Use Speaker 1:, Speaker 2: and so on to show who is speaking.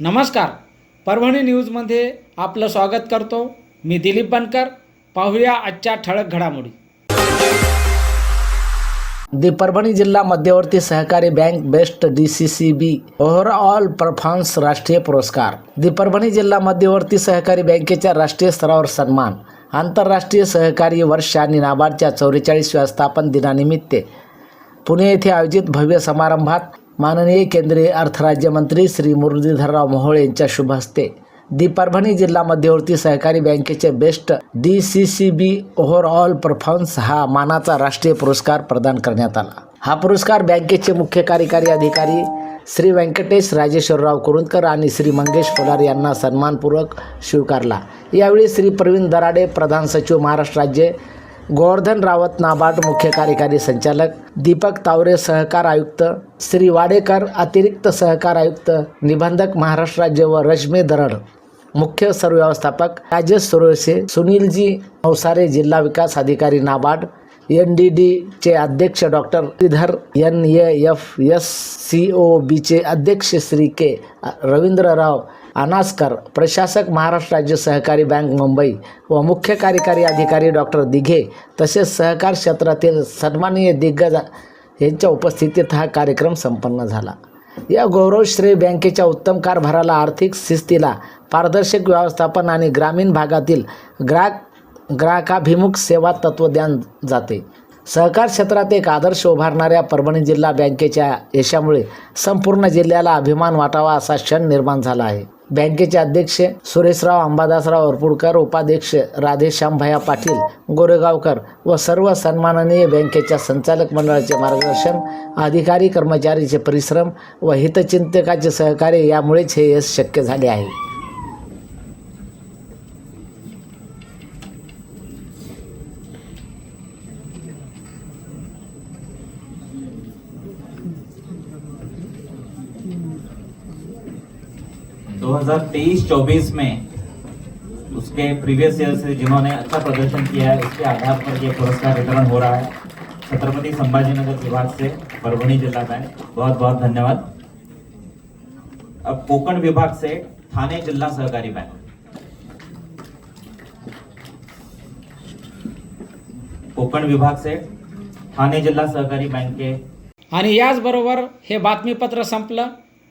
Speaker 1: नमस्कार. परभणी न्यूजमध्ये आपलं स्वागत करतो. मी दिलीप बनकर. पाहूया आजच्या ठळक घडामोडी.
Speaker 2: दी परभणी जिल्हा मध्यवर्ती सहकारी bank best D C C B overall performance राष्ट्रीय पुरस्कार. दी परभणी जिल्हा मध्यवर्ती सहकारी बँकेच्या राष्ट्रीय स्तरावर सन्मान. आंतरराष्ट्रीय सहकारी वर्ष आणि नाबार्डच्या चौवेचाळीसव्या स्थापन दिनानिमित्त पुणे येथे आयोजित भव्य समारंभात माननीय केंद्रीय अर्थराज्यमंत्री श्री मुरलीधरराव मोहोळ यांच्या शुभ हस्ते दी परभणी जिल्हा मध्यवर्ती सहकारी बँकेचे best D C C B overall performance हा मानाचा राष्ट्रीय पुरस्कार प्रदान करण्यात आला. हा पुरस्कार बँकेचे मुख्य कार्यकारी अधिकारी श्री व्यंकटेश राजेश्वरराव कुरुंदकर आणि श्री मंगेश पोलार यांना सन्मानपूर्वक स्वीकारला. यावेळी श्री प्रवीण दराडे प्रधान सचिव महाराष्ट्र राज्य गोवर्धन रावत नाबार्ड मुख्य कार्यकारी संचालक दीपक तावरे सहकार आयुक्त श्री वाडेकर अतिरिक्त सहकार आयुक्त निबंधक महाराष्ट्र राज्य व रश्मी दरड मुख्य सरव्यवस्थापक राजेश सुरवसे सुनीलजी नवसारे जिल्हा विकास अधिकारी नाबार्ड एन डी डीचे अध्यक्ष doctor Shridhar N A F S C O बीचे अध्यक्ष श्री के रवींद्रराव अनासकर प्रशासक महाराष्ट्र राज्य सहकारी बँक मुंबई व मुख्य कार्यकारी अधिकारी डॉक्टर दिघे तसेच सहकार क्षेत्रातील सन्माननीय दिग्गज यांच्या उपस्थितीत हा कार्यक्रम संपन्न झाला. या गौरवश्रेय बँकेच्या उत्तम कारभाराला आर्थिक शिस्तीला पारदर्शक व्यवस्थापन आणि ग्रामीण भागातील ग्राहक ग्राहकाभिमुख सेवा तत्त्वज्ञान जाते. सहकार क्षेत्रात एक आदर्श उभारणाऱ्या परभणी जिल्हा बँकेच्या यशामुळे संपूर्ण जिल्ह्याला अभिमान वाटावा असा क्षण निर्माण झाला आहे. बँकेचे अध्यक्ष सुरेशराव अंबादासराव अरपुडकर उपाध्यक्ष राधेश्यामभया पाटील गोरेगावकर व सर्व सन्माननीय बँकेच्या संचालक मंडळाचे मार्गदर्शन अधिकारी कर्मचारीचे परिश्रम व हितचिंतकाचे सहकार्य यामुळेच हे यश शक्य झाले आहे.
Speaker 3: दो हजार तेईस चौबीस में उसके प्रीवियस ईयर से जिन्होंने अच्छा प्रदर्शन किया है उसके आधार पर ये पुरस्कार वितरण हो रहा है। छत्रपति संभाजीनगर विभाग से परभणी जिला बैंक बहुत बहुत धन्यवाद। अब कोकण विभाग से थाने जिला सहकारी बैंक। कोकण विभाग से ठाणे जिल्हा सहकारी बैंक के
Speaker 1: आणि याचबरोबर हे बातमीपत्र संपलं.